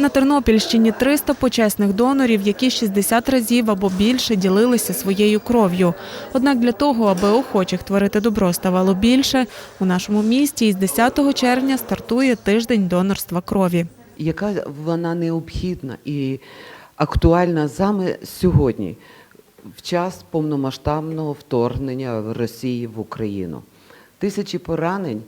На Тернопільщині 300 почесних донорів, які 60 разів або більше ділилися своєю кров'ю. Однак для того, аби охочих творити добро ставало більше, у нашому місті із 10 червня стартує тиждень донорства крові. яка вона необхідна і актуальна саме сьогодні, в час повномасштабного вторгнення Росії в Україну. Тисячі поранень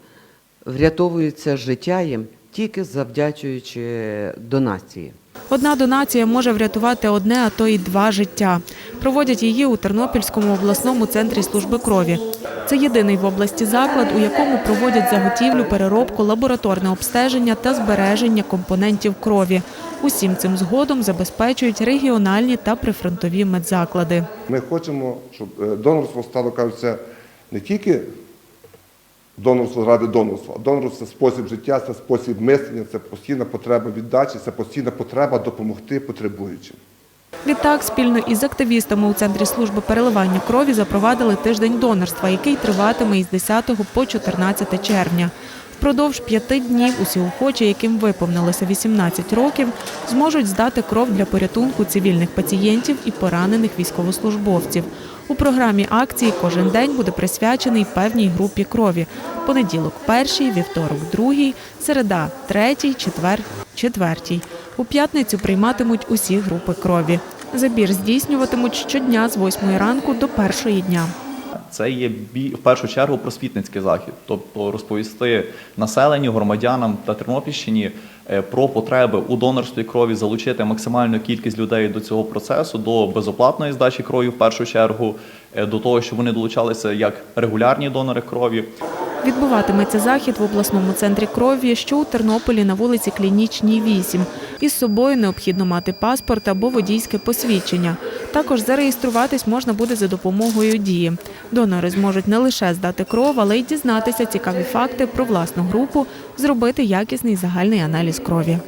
врятовуються життя їм тільки завдячуючи донації. Одна донація може врятувати одне, а то й два життя. Проводять її у Тернопільському обласному центрі служби крові. Це єдиний в області заклад, у якому проводять заготівлю, переробку, лабораторне обстеження та збереження компонентів крові. Усім цим згодом забезпечують регіональні та прифронтові медзаклади. Ми хочемо, щоб е, донорство стало, кажуть, не тільки донорство заради донорства, донорство це спосіб життя, це спосіб мислення, це постійна потреба віддачі, це постійна потреба допомогти потребуючим. Відтак, спільно із активістами у центрі служби переливання крові запровадили тиждень донорства, який триватиме із 10 по 14 червня. Впродовж п'яти днів усі охочі, яким виповнилося 18 років, зможуть здати кров для порятунку цивільних пацієнтів і поранених військовослужбовців. У програмі акції кожен день буде присвячений певній групі крові. Понеділок перший, вівторок другий, середа третій, четвер четвертій. У п'ятницю прийматимуть усі групи крові. Забір здійснюватимуть щодня з 8 ранку до першої дня. Це є в першу чергу просвітницький захід, тобто розповісти населенню, громадянам та Тернопільщині е, про потреби у донорстві крові, залучити максимальну кількість людей до цього процесу, до безоплатної здачі крові в першу чергу, е, до того, щоб вони долучалися як регулярні донори крові. Відбуватиметься захід в обласному центрі крові, що у Тернополі на вулиці Клінічній 8. Із собою необхідно мати паспорт або водійське посвідчення. Також зареєструватись можна буде за допомогою дії. Донори зможуть не лише здати кров, але й дізнатися цікаві факти про власну групу, зробити якісний загальний аналіз крові.